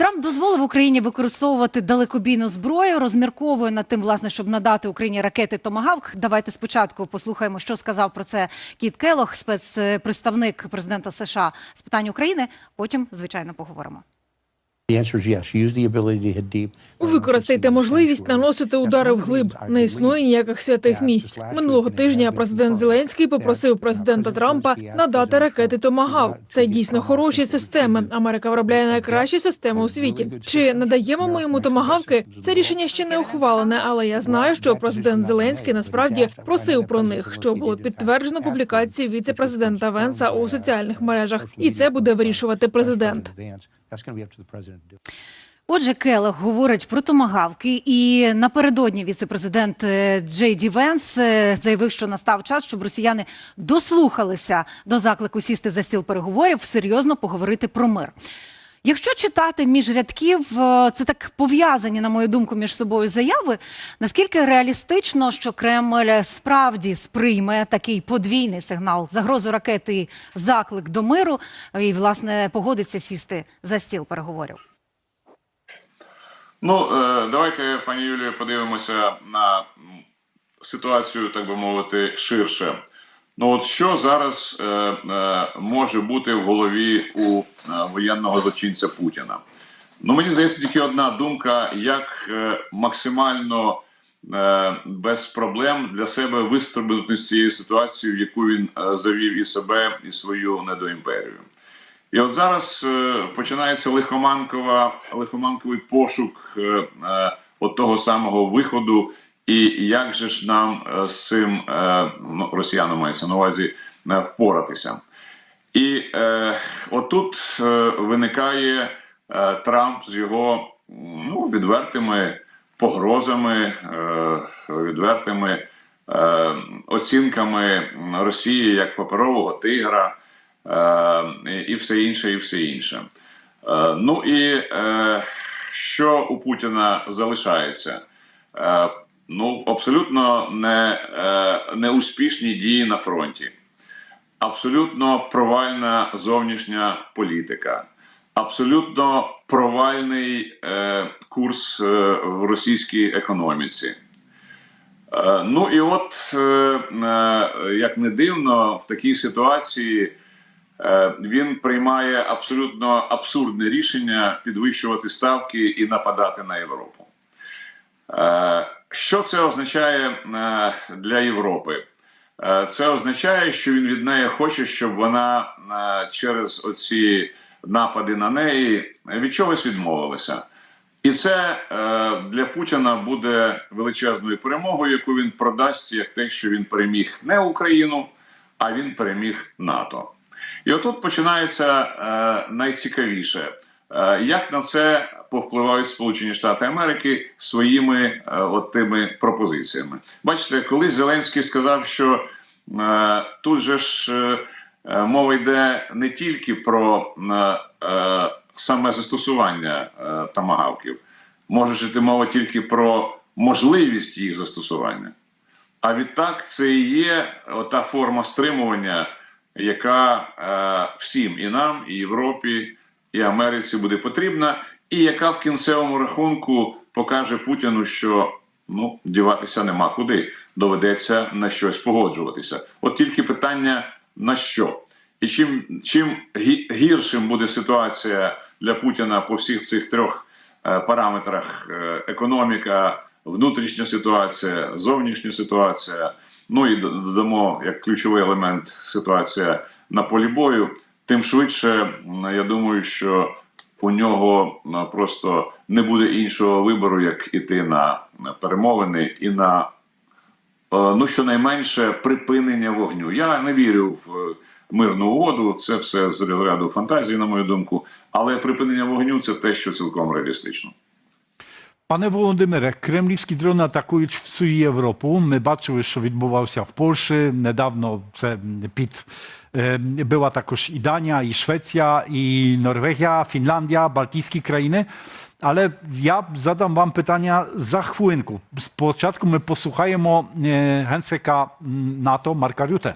Трамп дозволив Україні використовувати далекобійну зброю. Розмірковує над тим, власне, щоб надати Україні ракети Томагавк. Давайте спочатку послухаємо, що сказав про це Кіт Келох, спецпредставник президента США з питань України. Потім, звичайно, поговоримо. Використайте можливість наносити удари вглиб. Не існує ніяких святих місць. Минулого тижня президент Зеленський попросив президента Трампа надати ракети Томагав. Це дійсно хороші системи. Америка виробляє найкращі системи у світі. Чи надаємо ми йому томагавки? Це рішення ще не ухвалене, але я знаю, що президент Зеленський насправді просив про них, що було підтверджено публікацією віце-президента Венса у соціальних мережах, і це буде вирішувати президент. That's going to be up to the president to do. Отже, Келех говорить про томагавки, і напередодні віцепрезидент е, Джей Ді Венс е, заявив, що настав час, щоб росіяни дослухалися до заклику сісти за стіл переговорів, серйозно поговорити про мир. Якщо читати між рядків, е, це так пов'язані, на мою думку, між собою заяви. Наскільки реалістично, що Кремль справді сприйме такий подвійний сигнал, загрозу ракети, заклик до миру, і власне погодиться сісти за стіл переговорів? Ну, е, давайте, пані Юлію, подивимося на ситуацію, так би мовити, ширше. Ну, от що зараз е, е, може бути в голові у е, воєнного злочинця Путіна? Ну, мені здається, тільки одна думка, як е, максимально е, без проблем для себе вистрибнути з цієї ситуації, в яку він е, завів і себе, і свою недоімперію. І от зараз е, починається лихоманкова, лихоманковий пошук е, е, от того самого виходу, і як же ж нам е, з цим е, ну, росіянам мається на увазі е, впоратися. І е, отут виникає Трамп з його ну, відвертими погрозами, е, відвертими е, оцінками Росії як паперового тигра е, і все інше, і все інше. Е, ну і е, що у Путіна залишається? Ну, абсолютно не, е, неуспішні дії на фронті, абсолютно провальна зовнішня політика, абсолютно провальний е, курс е, в російській економіці. Е, Ну і от, е, е, як не дивно, в такій ситуації е, він приймає абсолютно абсурдне рішення підвищувати ставки і нападати на Європу. Е, Що це означає е, для Європи? Е, Це означає, що він від неї хоче, щоб вона через оці напади на неї від чогось відмовилася. І це для Путіна буде величезною перемогою, яку він продасть як те, що він переміг не Україну, а він переміг НАТО. І отут починається найцікавіше, як на це повпливають Сполучені Штати Америки своїми е, от тими пропозиціями. Бачите, колись Зеленський сказав, що е, тут же ж е, е, мова йде не тільки про е, е, саме застосування е, тамагавків, може йти мова тільки про можливість їх застосування. А відтак це і є та форма стримування, яка е, всім і нам, і Європі, і Америці буде потрібна, і яка в кінцевому рахунку покаже Путіну, що ну, діватися нема куди, доведеться на щось погоджуватися. От тільки питання на що. І чим, чим гіршим буде ситуація для Путіна по всіх цих трьох е, параметрах: е, економіка, внутрішня ситуація, зовнішня ситуація. Ну і додамо як ключовий елемент ситуація на полі бою, тим швидше я думаю, що у нього просто не буде іншого вибору, як іти на перемовини і на Е, ну щонайменше припинення вогню. Я не вірю в е, мирну угоду, це все з розряду фантазії, на мою думку. Але припинення вогню це те, що цілком реалістично. Пане Володимире, кремлівські дрони атакують всю Європу. Ми бачили, що відбувався в Польщі. Недавно це під е, була також і Данія, і Швеція, і Норвегія, Фінляндія, Балтійські країни. Але я задам вам питання за хвилинку. Спочатку ми послухаємо е, генсека м, НАТО Марка Рюте.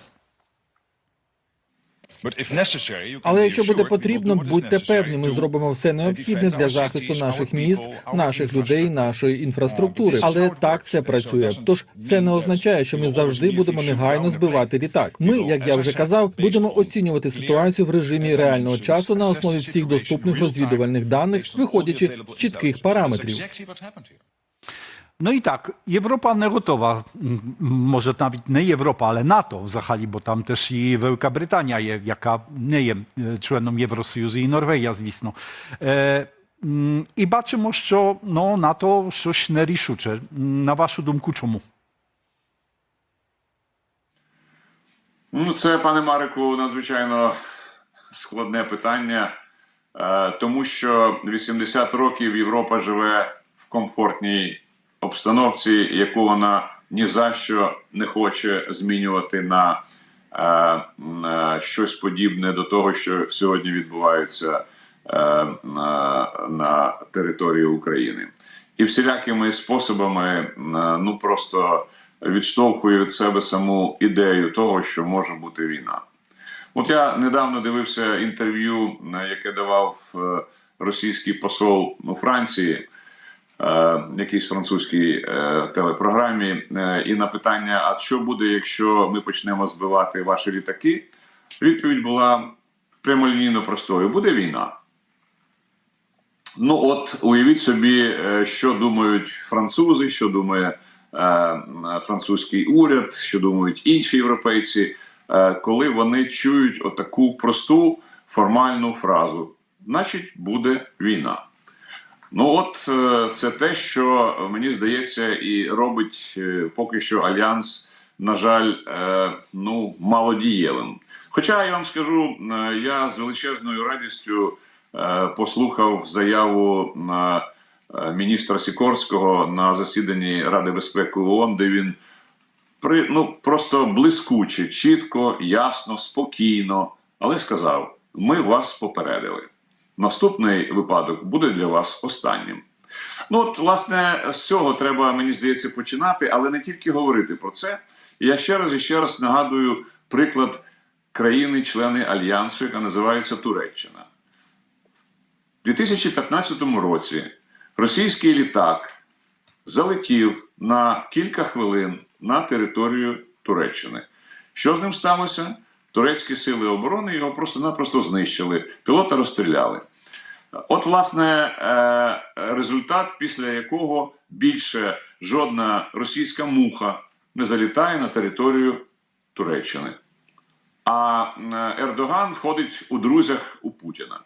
Але якщо буде потрібно, будьте певні, ми зробимо все необхідне для захисту наших міст, наших людей, нашої інфраструктури. Але так це працює. Тож це не означає, що ми завжди будемо негайно збивати літак. Ми, як я вже казав, будемо оцінювати ситуацію в режимі реального часу на основі всіх доступних розвідувальних даних, виходячи з чітких параметрів. No i tak, Європа не готова, м, може навіть не Європа, але НАТО взагалі, бо там теж і Велика Британія є, яка не є е, членом Євросоюзу, і Норвегія, звісно. Е, м, і бачимо, що ну, НАТО щось нерішуче. М, На вашу думку, чому? Ну, це, пане Марику, надзвичайно складне питання, е, тому що 80 років Європа живе в комфортній обстановці, яку вона ні за що не хоче змінювати на, е, на щось подібне до того, що сьогодні відбувається е, на, на території України. І всілякими способами е, ну просто відштовхує від себе саму ідею того, що може бути війна. От я недавно дивився інтерв'ю, е, яке давав е, російський посол у Франції, е, якійсь французькій е, телепрограмі, е, і на питання: а що буде, якщо ми почнемо збивати ваші літаки? Відповідь була прямолінійно простою: буде війна. Ну, от уявіть собі, е, що думають французи, що думає е, е, французький уряд, що думають інші європейці, е, коли вони чують отаку просту формальну фразу: значить, буде війна. Ну, от е, це те, що е, мені здається, і робить е, поки що альянс, на жаль, ну малодієвим. Хоча я вам скажу, я з величезною радістю послухав заяву на міністра Сікорського на засіданні Ради безпеки ООН, де він при ну просто блискуче, чітко, ясно, спокійно, але сказав: ми вас попередили. Наступний випадок буде для вас останнім. Ну, от, власне, з цього треба, мені здається, починати, але не тільки говорити про це. Я ще раз і ще раз нагадую приклад країни-члени Альянсу, яка називається Туреччина. У 2015 році російський літак залетів на кілька хвилин на територію Туреччини. Що з ним сталося? Турецькі сили оборони його просто-напросто знищили, пілота розстріляли. От, власне, е, результат, після якого більше жодна російська муха не залітає на територію Туреччини. А е, Ердоган ходить у друзях у Путіна.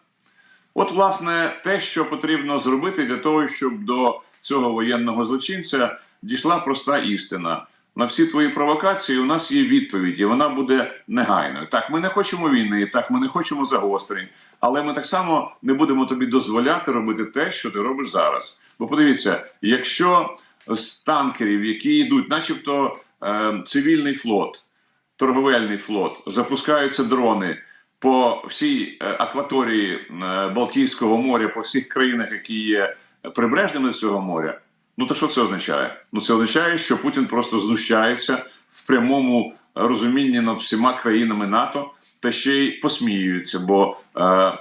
От, власне, те, що потрібно зробити для того, щоб до цього воєнного злочинця дійшла проста істина. На всі твої провокації у нас є відповідь, і вона буде негайною. Так, ми не хочемо війни, так, ми не хочемо загострень, але ми так само не будемо тобі дозволяти робити те, що ти робиш зараз. Бо подивіться, якщо з танкерів, які йдуть, начебто е, цивільний флот, торговельний флот, запускаються дрони по всій е, акваторії е, Балтійського моря, по всіх країнах, які є прибережними цього моря. Ну то що це означає? Ну це означає, що Путін просто знущається в прямому розумінні над всіма країнами НАТО та ще й посміюється, бо е, е,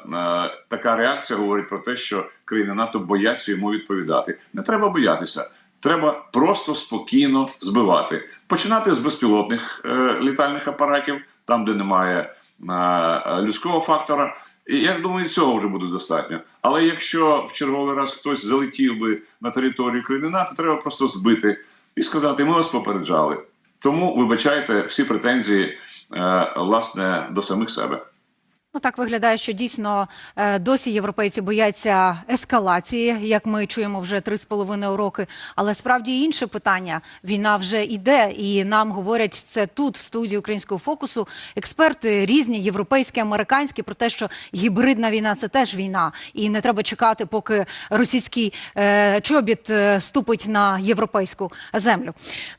така реакція говорить про те, що країни НАТО бояться йому відповідати. Не треба боятися. Треба просто спокійно збивати. Починати з безпілотних е, літальних апаратів, там, де немає е, людського фактора. Я думаю, цього вже буде достатньо. Але якщо в черговий раз хтось залетів би на територію країни НАТО, треба просто збити і сказати: ми вас попереджали. Тому вибачайте всі претензії е, власне до самих себе. Так виглядає, що дійсно е, досі європейці бояться ескалації, як ми чуємо вже три з половиною роки. Але справді інше питання: війна вже йде, і нам говорять це тут, в студії українського фокусу. Експерти різні, європейські, американські, про те, що гібридна війна це теж війна, і не треба чекати, поки російський е, чобіт е, ступить на європейську землю.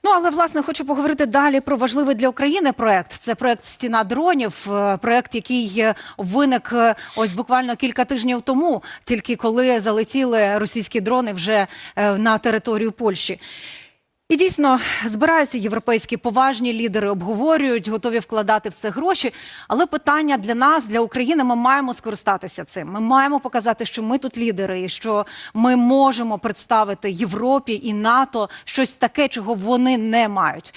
Ну але власне хочу поговорити далі про важливий для України проект. Це проект Стіна дронів, е, проект, який виник е, ось буквально кілька тижнів тому, тільки коли залетіли російські дрони вже е, на територію Польщі. І дійсно збираються європейські поважні лідери, обговорюють, готові вкладати в це гроші. Але питання для нас, для України, ми маємо скористатися цим. Ми маємо показати, що ми тут лідери, і що ми можемо представити Європі і НАТО щось таке, чого вони не мають.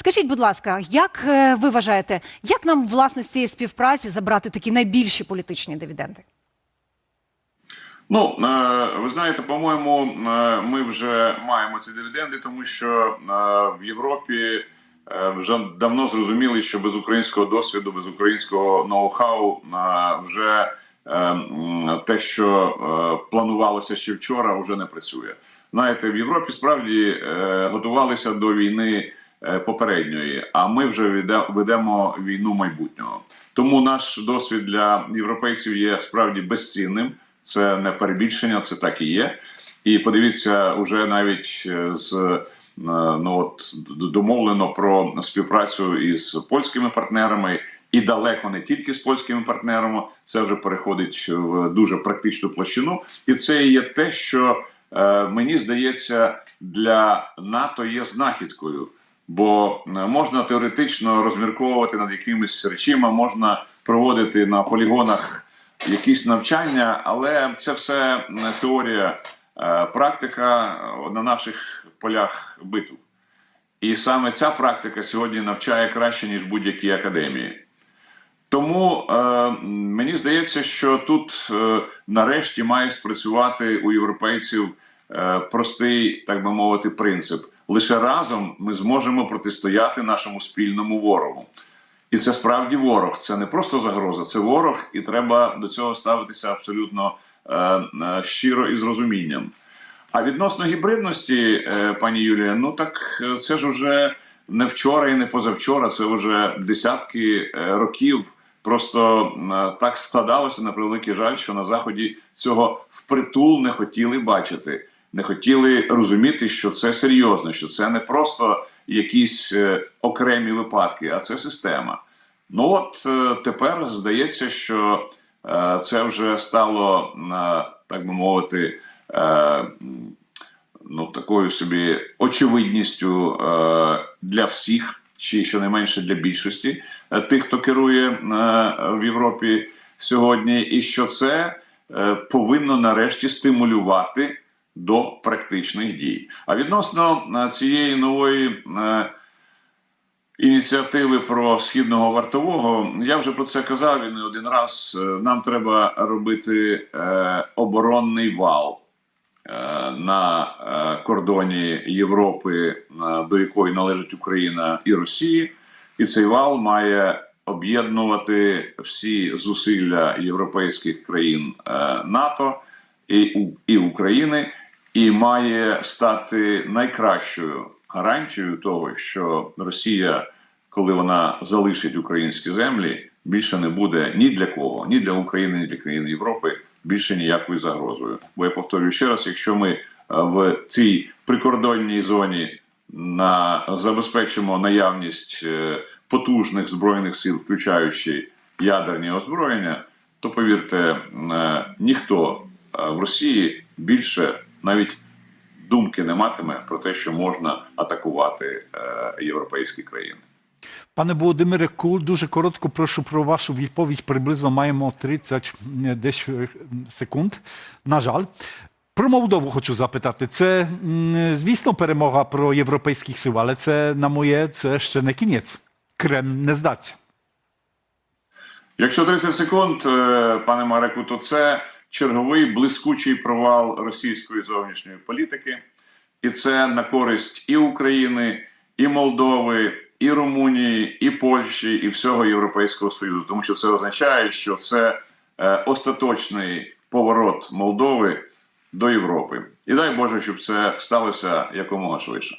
Скажіть, будь ласка, як е, ви вважаєте, як нам власне з цієї співпраці забрати такі найбільші політичні дивіденди? Ну, е, ви знаєте, по-моєму, е, ми вже маємо ці дивіденди, тому що в Європі вже давно зрозуміли, що без українського досвіду, без українського ноу-хау вже те, що планувалося ще вчора, вже не працює. Знаєте, в Європі справді готувалися до війни попередньої, а ми вже ведемо війну майбутнього. Тому наш досвід для європейців є справді безцінним. Це не перебільшення, це так і є. І подивіться, уже навіть е, з е, ну от домовлено про співпрацю із польськими партнерами, і далеко не тільки з польськими партнерами. Це вже переходить в дуже практичну площину, і це є те, що е, мені здається для НАТО є знахідкою. Бо е, можна теоретично розмірковувати над якимись речима, можна проводити на полігонах якісь навчання, але це все теорія, Е, практика е, на наших полях битв. І саме ця практика сьогодні навчає краще, ніж будь-які академії. Тому е, мені здається, що тут е, нарешті має спрацювати у європейців е, простий, так би мовити, принцип. Лише разом ми зможемо протистояти нашому спільному ворогу. І це справді ворог. Це не просто загроза, це ворог, і треба до цього ставитися абсолютно е, е, щиро і з розумінням. А відносно гібридності, е, пані Юлія, ну так е, це ж уже не вчора і не позавчора, це вже десятки е, років. Просто так складалося на превеликий жаль, що на заході цього впритул не хотіли бачити, не хотіли розуміти, що це серйозно, що це не просто якісь е, окремі випадки, а це система. Ну от е, тепер здається, що е, це вже стало, так би мовити, ну, такою собі очевидністю для всіх, чи щонайменше для більшості тих, хто керує в Європі сьогодні, і що це повинно нарешті стимулювати до практичних дій. А відносно е, цієї нової. е, Ініціативи про східного вартового я вже про це казав і не один раз. Е, Нам треба робити оборонний вал на кордоні Європи, до якої належить Україна і Росія, і цей вал має об'єднувати всі зусилля європейських країн НАТО і, і України, і має стати найкращою гарантією того, що Росія, коли вона залишить українські землі, більше не буде ні для кого, ні для України, ні для країн Європи більше ніякою загрозою. Бо я повторюю ще раз: якщо ми е, в цій прикордонній зоні на забезпечимо наявність е, потужних збройних сил, включаючи ядерні озброєння, то повірте, е, ніхто в Росії більше навіть думки не матиме про те, що можна атакувати е, європейські країни. Пане Володимире, ку- дуже коротко прошу про вашу відповідь. Приблизно маємо 30 десь е, секунд. На жаль. Про Молдову хочу запитати. Це, звісно, перемога про європейських сил, але це, на моє, це ще не кінець. Крем не здаться. Якщо 30 секунд, е, пане Мареку, то це черговий блискучий провал російської зовнішньої політики, і це на користь і України, і Молдови, і Румунії, і Польщі, і всього Європейського Союзу, тому що це означає, що це е, остаточний поворот Молдови до Європи. І дай Боже, щоб це сталося якомога швидше.